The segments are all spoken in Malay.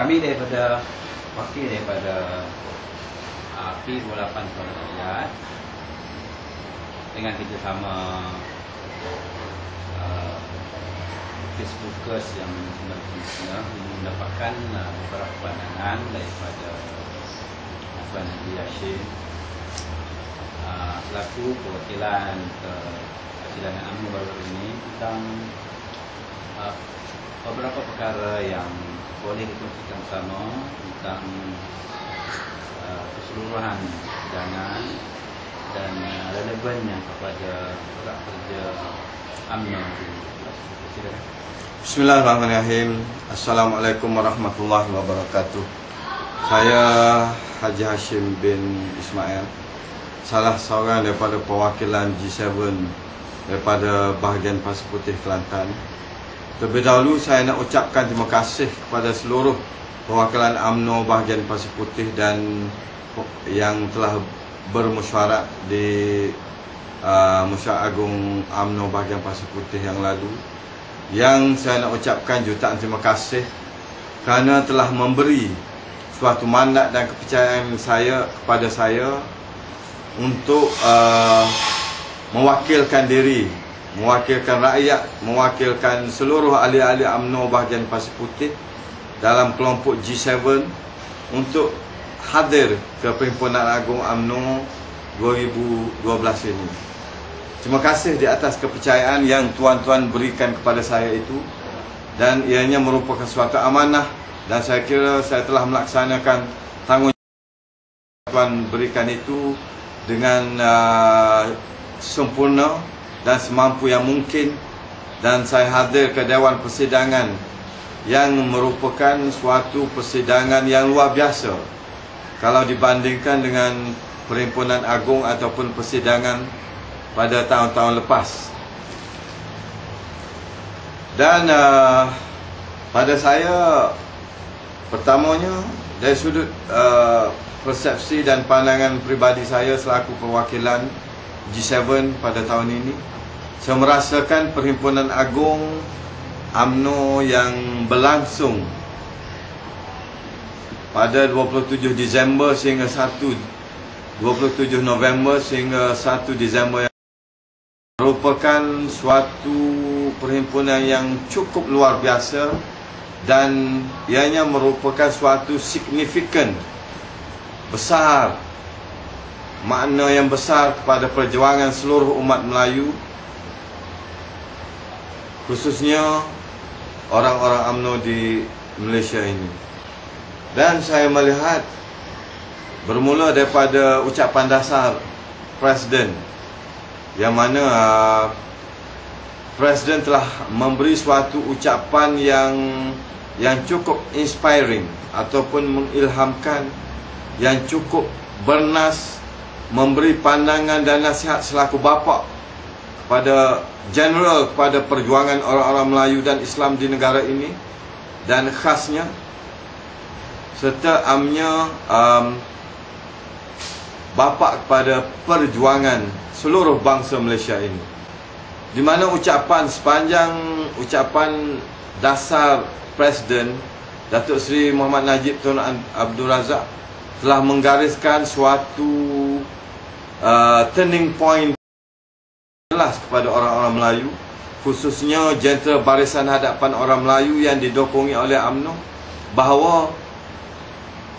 kami daripada wakil daripada uh, P28 Suara Rakyat dengan kerjasama uh, Facebookers yang berfungsi mendapatkan uh, beberapa pandangan daripada Tuan Nabi Hashim uh, selaku perwakilan ke persidangan UMNO baru ini tentang uh, beberapa perkara yang boleh dikongsikan bersama tentang uh, keseluruhan persidangan dan uh, relevannya kepada kerja di persidangan. Bismillahirrahmanirrahim. Assalamualaikum warahmatullahi wabarakatuh. Saya Haji Hashim bin Ismail, salah seorang daripada perwakilan G7 daripada bahagian Pasir Putih Kelantan. Terlebih dahulu saya nak ucapkan terima kasih kepada seluruh perwakilan AMNO bahagian Pasir Putih dan yang telah bermesyuarat di uh, Musyawarah Agung AMNO bahagian Pasir Putih yang lalu. Yang saya nak ucapkan jutaan terima kasih kerana telah memberi suatu mandat dan kepercayaan saya kepada saya untuk uh, mewakilkan diri, mewakilkan rakyat, mewakilkan seluruh ahli-ahli UMNO bahagian Pasir Putih dalam kelompok G7 untuk hadir ke Perhimpunan Agung UMNO 2012 ini. Terima kasih di atas kepercayaan yang tuan-tuan berikan kepada saya itu dan ianya merupakan suatu amanah dan saya kira saya telah melaksanakan tanggungjawab tuan berikan itu dengan uh, sempurna dan semampu yang mungkin dan saya hadir ke Dewan Persidangan yang merupakan suatu persidangan yang luar biasa kalau dibandingkan dengan Perhimpunan Agung ataupun persidangan pada tahun-tahun lepas. Dan uh, pada saya pertamanya dari sudut uh, persepsi dan pandangan peribadi saya selaku perwakilan G7 pada tahun ini saya merasakan Perhimpunan Agung AMNO yang berlangsung pada 27 Disember sehingga 1 27 November sehingga 1 Disember merupakan suatu perhimpunan yang cukup luar biasa dan ianya merupakan suatu signifikan besar makna yang besar kepada perjuangan seluruh umat Melayu khususnya orang-orang UMNO di Malaysia ini. Dan saya melihat bermula daripada ucapan dasar Presiden yang mana uh, Presiden telah memberi suatu ucapan yang yang cukup inspiring ataupun mengilhamkan yang cukup bernas memberi pandangan dan nasihat selaku bapa kepada general kepada perjuangan orang-orang Melayu dan Islam di negara ini dan khasnya serta amnya um, bapa kepada perjuangan seluruh bangsa Malaysia ini. Di mana ucapan sepanjang ucapan dasar Presiden Datuk Seri Muhammad Najib Tun Abdul Razak telah menggariskan suatu uh, turning point jelas kepada orang-orang Melayu khususnya jentera barisan hadapan orang Melayu yang didokongi oleh UMNO bahawa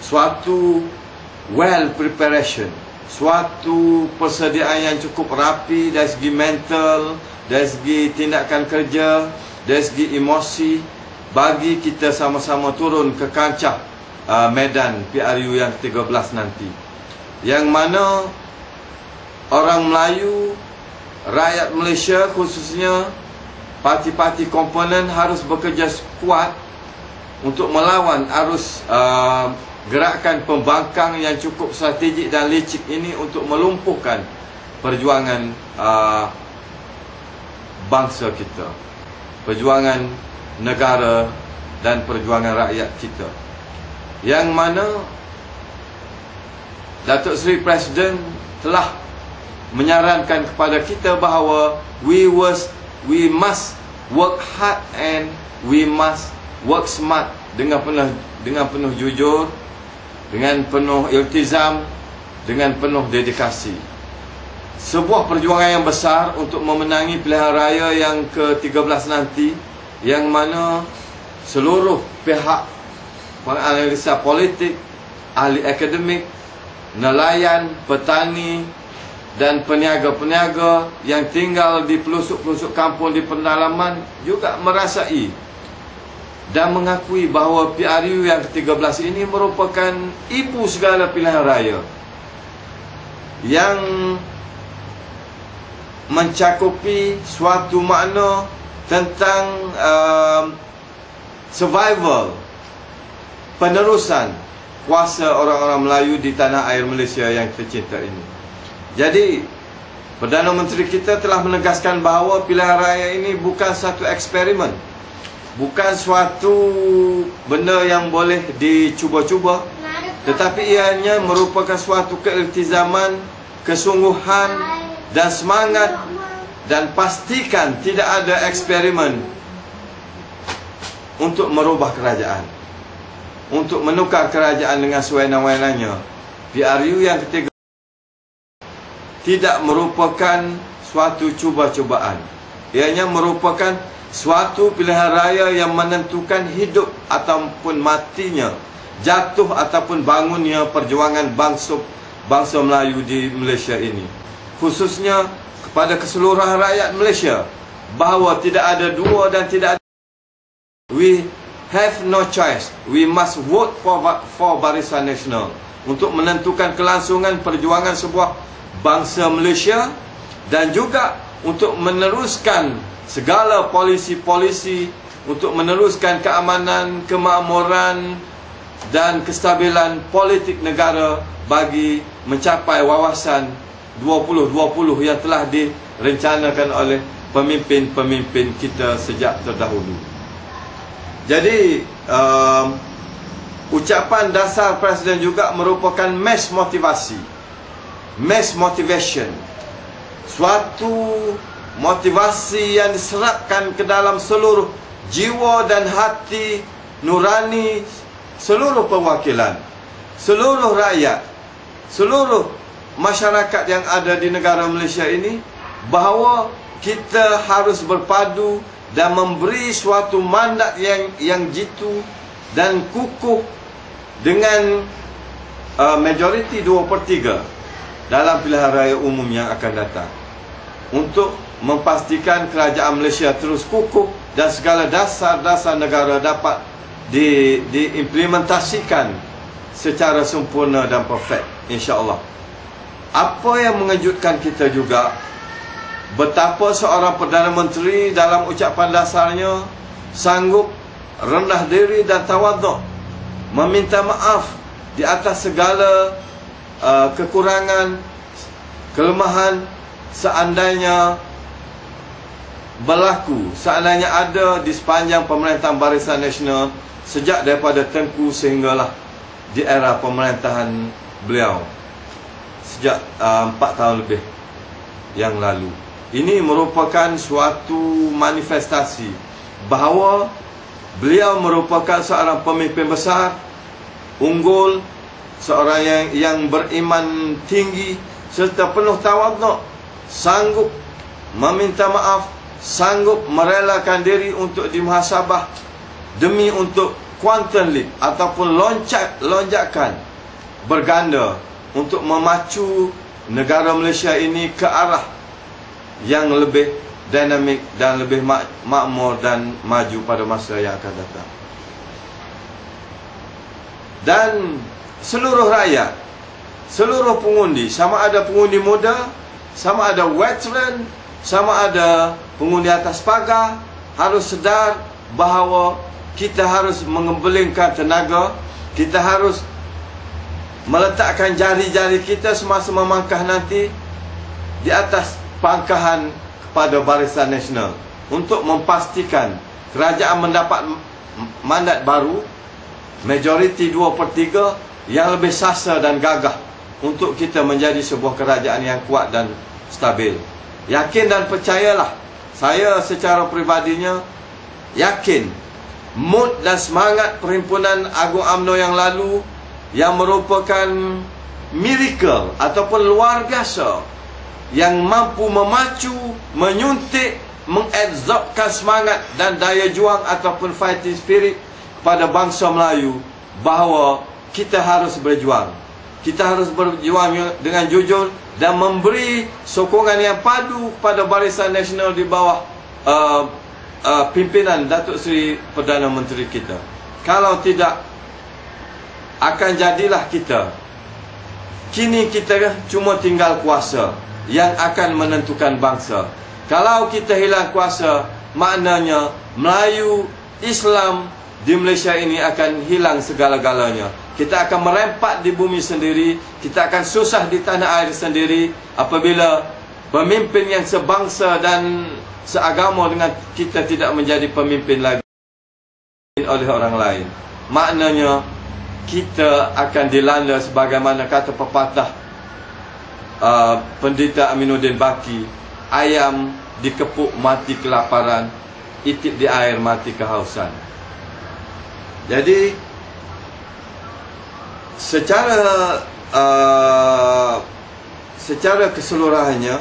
suatu well preparation suatu persediaan yang cukup rapi dari segi mental, dari segi tindakan kerja, dari segi emosi bagi kita sama-sama turun ke kancah uh, medan PRU yang 13 nanti. Yang mana orang Melayu, rakyat Malaysia khususnya parti-parti komponen harus bekerja kuat untuk melawan arus uh, gerakan pembangkang yang cukup strategik dan licik ini untuk melumpuhkan perjuangan uh, bangsa kita perjuangan negara dan perjuangan rakyat kita. Yang mana Datuk Seri Presiden telah menyarankan kepada kita bahawa we was we must work hard and we must work smart dengan penuh dengan penuh jujur, dengan penuh iltizam, dengan penuh dedikasi. Sebuah perjuangan yang besar untuk memenangi pilihan raya yang ke-13 nanti yang mana seluruh pihak penganalisa politik, ahli akademik, nelayan, petani dan peniaga-peniaga yang tinggal di pelosok-pelosok kampung di pendalaman juga merasai dan mengakui bahawa PRU yang ke-13 ini merupakan ibu segala pilihan raya yang mencakupi suatu makna tentang uh, survival penerusan kuasa orang-orang Melayu di tanah air Malaysia yang tercinta ini. Jadi, Perdana Menteri kita telah menegaskan bahawa pilihan raya ini bukan satu eksperimen. Bukan suatu benda yang boleh dicuba-cuba. Tetapi ianya merupakan suatu keiltizaman, kesungguhan dan semangat dan pastikan tidak ada eksperimen untuk merubah kerajaan untuk menukar kerajaan dengan sewenang-wenangnya PRU yang ketiga tidak merupakan suatu cuba-cubaan. Ianya merupakan suatu pilihan raya yang menentukan hidup ataupun matinya jatuh ataupun bangunnya perjuangan bangsa bangsa Melayu di Malaysia ini. Khususnya kepada keseluruhan rakyat Malaysia bahawa tidak ada dua dan tidak ada we have no choice. We must vote for for Barisan Nasional untuk menentukan kelangsungan perjuangan sebuah bangsa Malaysia dan juga untuk meneruskan segala polisi-polisi untuk meneruskan keamanan, kemakmuran dan kestabilan politik negara bagi mencapai wawasan 2020 yang telah direncanakan oleh pemimpin-pemimpin kita sejak terdahulu. Jadi, um, ucapan dasar Presiden juga merupakan mass motivasi. Mass motivation. Suatu motivasi yang diserapkan ke dalam seluruh jiwa dan hati nurani seluruh perwakilan, seluruh rakyat, seluruh masyarakat yang ada di negara Malaysia ini bahawa kita harus berpadu dan memberi suatu mandat yang yang jitu dan kukuh dengan uh, majoriti 2 per 3 dalam pilihan raya umum yang akan datang. Untuk memastikan kerajaan Malaysia terus kukuh dan segala dasar-dasar negara dapat di, diimplementasikan secara sempurna dan perfect insya-Allah. Apa yang mengejutkan kita juga betapa seorang Perdana Menteri dalam ucapan dasarnya sanggup rendah diri dan tawaduk meminta maaf di atas segala uh, kekurangan kelemahan seandainya berlaku seandainya ada di sepanjang pemerintahan Barisan Nasional sejak daripada Tengku sehinggalah di era pemerintahan beliau sejak uh, 4 tahun lebih yang lalu. Ini merupakan suatu manifestasi bahawa beliau merupakan seorang pemimpin besar, unggul, seorang yang yang beriman tinggi serta penuh tawaduk, sanggup meminta maaf, sanggup merelakan diri untuk dimuhasabah demi untuk quantum leap ataupun loncat lonjakan berganda untuk memacu negara Malaysia ini ke arah yang lebih dinamik dan lebih mak makmur dan maju pada masa yang akan datang. Dan seluruh rakyat, seluruh pengundi, sama ada pengundi muda, sama ada veteran, sama ada pengundi atas pagar, harus sedar bahawa kita harus mengebelingkan tenaga, kita harus meletakkan jari-jari kita semasa memangkah nanti di atas pangkahan kepada Barisan Nasional untuk memastikan kerajaan mendapat mandat baru majoriti 2 per 3 yang lebih sasa dan gagah untuk kita menjadi sebuah kerajaan yang kuat dan stabil. Yakin dan percayalah saya secara peribadinya yakin mood dan semangat Perhimpunan Agung AMNO yang lalu yang merupakan miracle ataupun luar biasa yang mampu memacu, menyuntik, mengabsorbkan semangat dan daya juang ataupun fighting spirit kepada bangsa Melayu bahawa kita harus berjuang. Kita harus berjuang dengan jujur dan memberi sokongan yang padu kepada Barisan Nasional di bawah uh, uh, pimpinan Datuk Seri Perdana Menteri kita. Kalau tidak akan jadilah kita kini kita cuma tinggal kuasa yang akan menentukan bangsa. Kalau kita hilang kuasa, maknanya Melayu, Islam di Malaysia ini akan hilang segala-galanya. Kita akan merempat di bumi sendiri, kita akan susah di tanah air sendiri apabila pemimpin yang sebangsa dan seagama dengan kita tidak menjadi pemimpin lagi oleh orang lain. Maknanya kita akan dilanda sebagaimana kata pepatah uh, pendeta Aminuddin Baki ayam dikepuk mati kelaparan itik di air mati kehausan jadi secara uh, secara keseluruhannya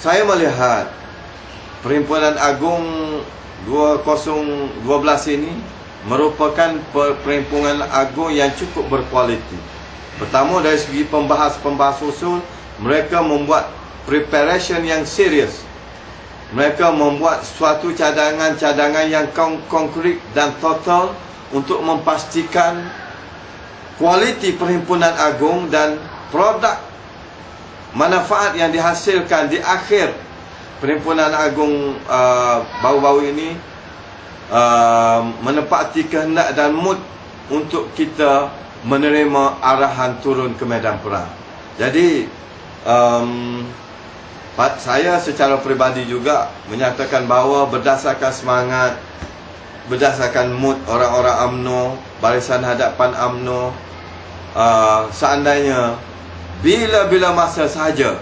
saya melihat Perhimpunan Agung 2012 ini merupakan perhimpunan agung yang cukup berkualiti. Pertama dari segi pembahas-pembahas usul, mereka membuat preparation yang serius. Mereka membuat suatu cadangan-cadangan yang konkret dan total untuk memastikan kualiti perhimpunan agung dan produk manfaat yang dihasilkan di akhir perhimpunan agung uh, baru-baru ini uh, menepati kehendak dan mood untuk kita menerima arahan turun ke medan perang. Jadi um, saya secara peribadi juga menyatakan bahawa berdasarkan semangat berdasarkan mood orang-orang AMNO, barisan hadapan AMNO uh, seandainya bila-bila masa sahaja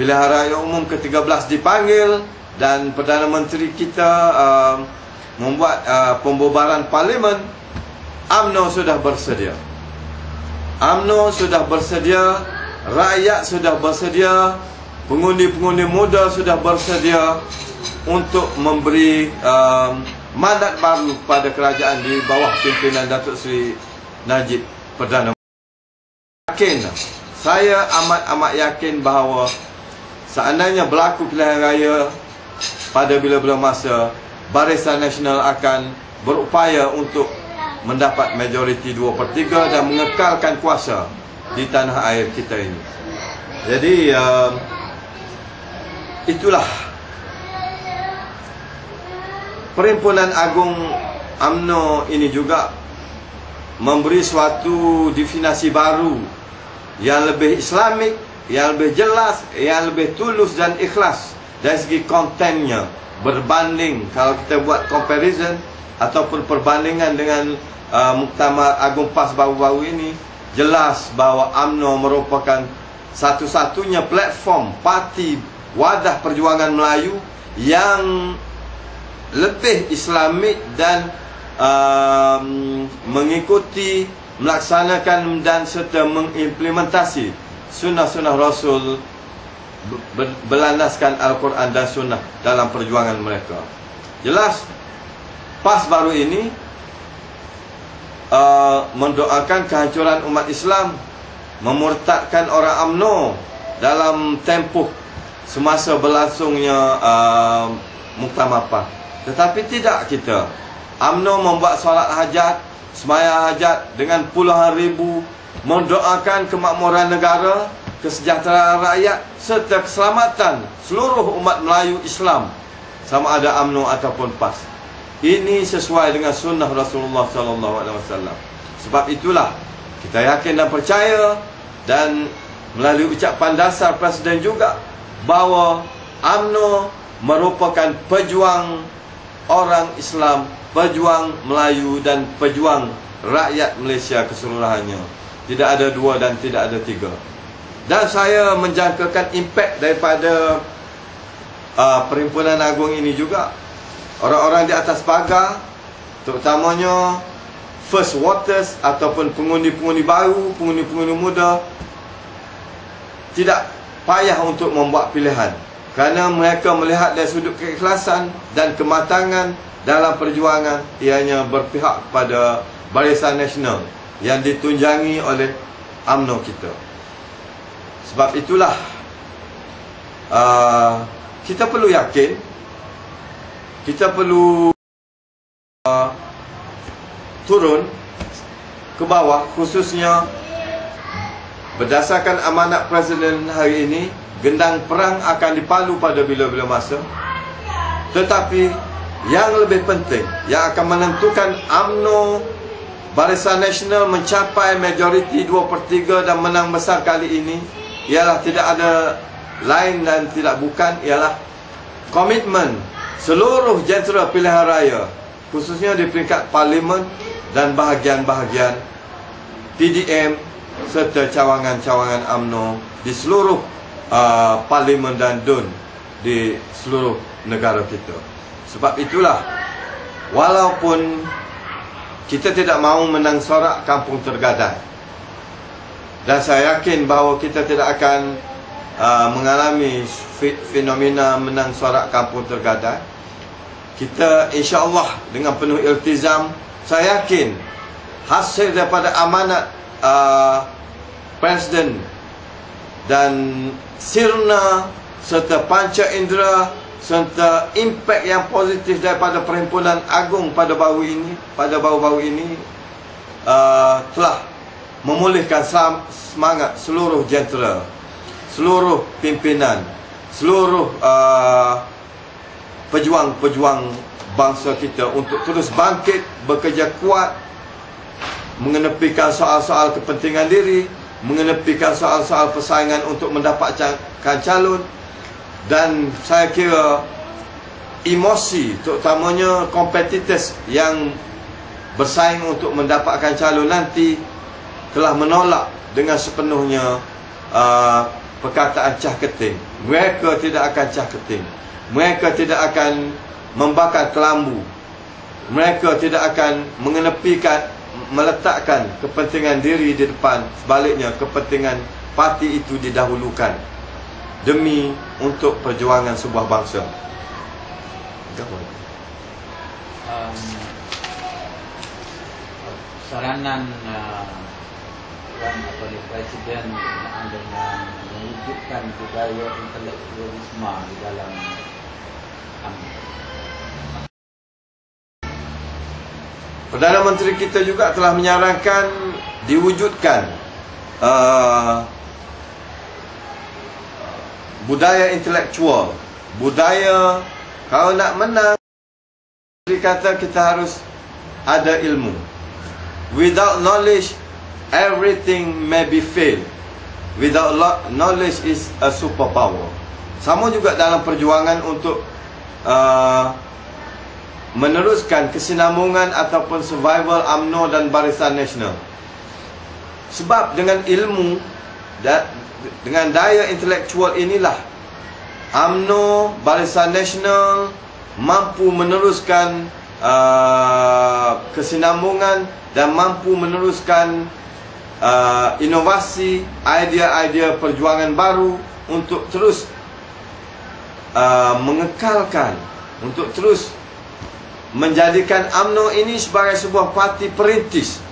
pilihan raya umum ke-13 dipanggil dan Perdana Menteri kita uh, membuat uh, pembubaran parlimen AMNO sudah bersedia. AMNO sudah bersedia rakyat sudah bersedia pengundi-pengundi muda sudah bersedia untuk memberi um, mandat baru kepada kerajaan di bawah pimpinan Datuk Seri Najib Perdana yakin saya amat-amat yakin bahawa seandainya berlaku pilihan raya pada bila-bila masa Barisan Nasional akan berupaya untuk mendapat majoriti 2 per 3 dan mengekalkan kuasa di tanah air kita ini. Jadi, uh, itulah Perhimpunan Agung AMNO ini juga memberi suatu definasi baru yang lebih islamik, yang lebih jelas, yang lebih tulus dan ikhlas dari segi kontennya berbanding kalau kita buat comparison ataupun perbandingan dengan uh, Muktamar Agung PAS baru-baru ini jelas bahawa AMNO merupakan satu-satunya platform parti wadah perjuangan Melayu yang lebih islamik dan um, mengikuti melaksanakan dan serta mengimplementasi sunnah-sunnah Rasul berlandaskan Al-Quran dan Sunnah dalam perjuangan mereka. Jelas, PAS baru ini uh, mendoakan kehancuran umat Islam, memurtadkan orang AMNO dalam tempoh semasa berlangsungnya uh, Muktamar PAS. Tetapi tidak kita. AMNO membuat solat hajat, semaya hajat dengan puluhan ribu, mendoakan kemakmuran negara, kesejahteraan rakyat serta keselamatan seluruh umat Melayu Islam sama ada AMNO ataupun PAS. Ini sesuai dengan sunnah Rasulullah sallallahu alaihi wasallam. Sebab itulah kita yakin dan percaya dan melalui ucapan dasar presiden juga bahawa AMNO merupakan pejuang orang Islam, pejuang Melayu dan pejuang rakyat Malaysia keseluruhannya. Tidak ada dua dan tidak ada tiga. Dan saya menjangkakan impak daripada uh, Perhimpunan Agung ini juga orang-orang di atas pagar terutamanya first waters ataupun pengundi-pengundi baru, pengundi-pengundi muda tidak payah untuk membuat pilihan kerana mereka melihat dari sudut keikhlasan dan kematangan dalam perjuangan ianya berpihak kepada Barisan Nasional yang ditunjangi oleh UMNO kita. Sebab itulah uh, kita perlu yakin kita perlu uh, turun ke bawah khususnya berdasarkan amanat Presiden hari ini gendang perang akan dipalu pada bila-bila masa. Tetapi yang lebih penting yang akan menentukan AMNO Barisan Nasional mencapai majoriti 2 per 3 dan menang besar kali ini ialah tidak ada lain dan tidak bukan ialah komitmen seluruh jentera pilihan raya khususnya di peringkat parlimen dan bahagian-bahagian PDM serta cawangan-cawangan AMNO di seluruh uh, parlimen dan DUN di seluruh negara kita. Sebab itulah walaupun kita tidak mahu menang sorak kampung tergadai. Dan saya yakin bahawa kita tidak akan uh, mengalami fenomena menang sorak kampung tergadai. Kita insya-Allah dengan penuh iltizam, saya yakin hasil daripada amanat uh, presiden dan sirna serta panca indera serta impak yang positif daripada perhimpunan agung pada baru ini pada baru-baru ini uh, telah memulihkan semangat seluruh jentera seluruh pimpinan seluruh uh, pejuang-pejuang bangsa kita untuk terus bangkit bekerja kuat mengenepikan soal-soal kepentingan diri mengenepikan soal-soal persaingan untuk mendapatkan calon dan saya kira emosi terutamanya kompetitif yang bersaing untuk mendapatkan calon nanti telah menolak dengan sepenuhnya uh, perkataan cah keting. Mereka tidak akan cah keting. Mereka tidak akan membakar kelambu. Mereka tidak akan mengenepikan meletakkan kepentingan diri di depan sebaliknya kepentingan parti itu didahulukan demi untuk perjuangan sebuah bangsa. Um, saranan uh, atau Presiden dengan mewujudkan budaya intelektualisme di dalam um, Perdana Menteri kita juga telah menyarankan diwujudkan uh, budaya intelektual budaya kalau nak menang kata kita harus ada ilmu. Without knowledge everything may be fail without knowledge is a superpower. Sama juga dalam perjuangan untuk uh, meneruskan kesinambungan ataupun survival UMNO dan Barisan Nasional. Sebab dengan ilmu dan dengan daya intelektual inilah AMNO Barisan Nasional mampu meneruskan uh, kesinambungan dan mampu meneruskan uh, inovasi idea-idea perjuangan baru untuk terus uh, mengekalkan untuk terus menjadikan AMNO ini sebagai sebuah parti perintis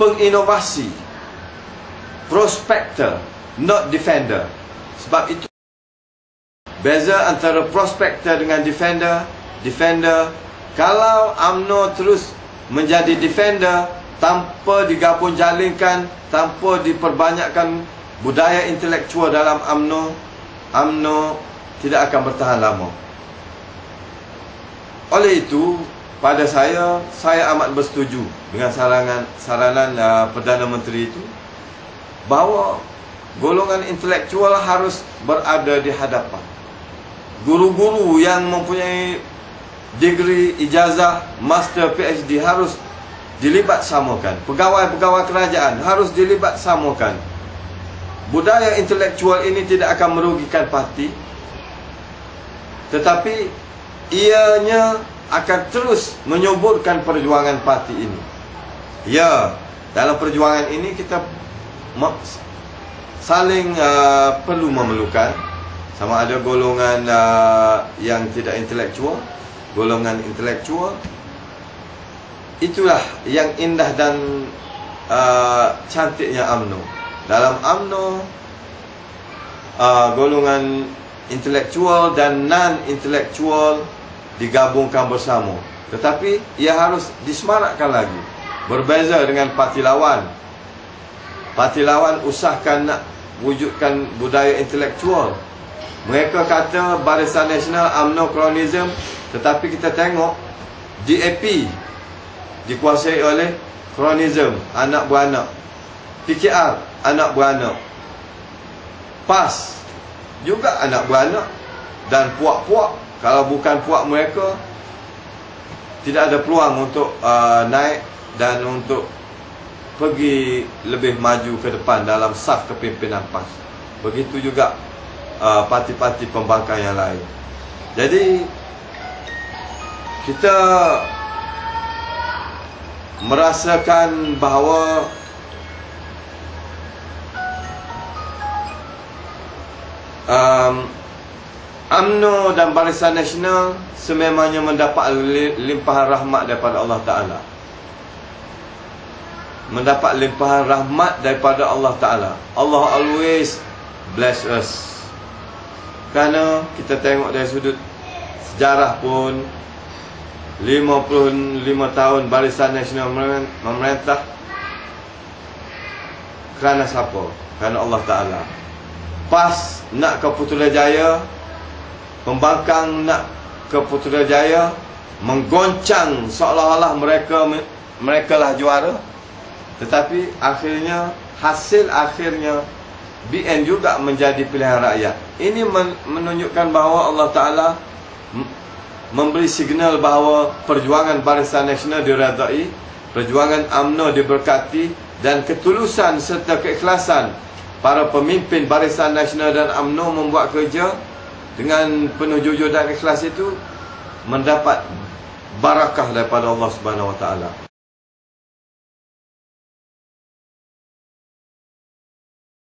penginovasi prospektor not defender. Sebab itu beza antara prospector dengan defender. Defender kalau AMNO terus menjadi defender tanpa digabung jalinkan, tanpa diperbanyakkan budaya intelektual dalam AMNO, AMNO tidak akan bertahan lama. Oleh itu, pada saya, saya amat bersetuju dengan saranan saranan uh, Perdana Menteri itu bahawa golongan intelektual harus berada di hadapan. Guru-guru yang mempunyai degree ijazah master PhD harus dilibat samakan. Pegawai-pegawai kerajaan harus dilibat samakan. Budaya intelektual ini tidak akan merugikan parti tetapi ianya akan terus menyuburkan perjuangan parti ini. Ya, dalam perjuangan ini kita saling uh, perlu memerlukan sama ada golongan uh, yang tidak intelektual, golongan intelektual. Itulah yang indah dan uh, cantiknya UMNO. Dalam UMNO uh, golongan intelektual dan non-intelektual digabungkan bersama. Tetapi ia harus disemarakkan lagi. Berbeza dengan parti lawan. Parti lawan usahakan nak wujudkan budaya intelektual. Mereka kata Barisan Nasional UMNO Kronism tetapi kita tengok DAP dikuasai oleh Kronism, anak beranak. PKR, anak beranak. PAS, juga anak beranak dan puak-puak kalau bukan puak mereka tidak ada peluang untuk uh, naik dan untuk pergi lebih maju ke depan dalam saf kepimpinan PAS. Begitu juga uh, parti-parti pembangkang yang lain. Jadi kita merasakan bahawa um, UMNO dan Barisan Nasional sememangnya mendapat limpahan rahmat daripada Allah Ta'ala. Mendapat limpahan rahmat daripada Allah Ta'ala. Allah always bless us. Kerana kita tengok dari sudut sejarah pun 55 tahun Barisan Nasional memerintah kerana siapa? kerana Allah Ta'ala. PAS nak ke Putrajaya Pembangkang nak ke Putrajaya Menggoncang seolah-olah mereka Mereka lah juara. Tetapi akhirnya Hasil akhirnya BN juga menjadi pilihan rakyat. Ini menunjukkan bahawa Allah Ta'ala Memberi signal bahawa Perjuangan Barisan Nasional diradai Perjuangan UMNO diberkati Dan ketulusan serta keikhlasan para pemimpin Barisan Nasional dan AMNO membuat kerja dengan penuh jujur dan ikhlas itu mendapat barakah daripada Allah Subhanahu Wa Taala.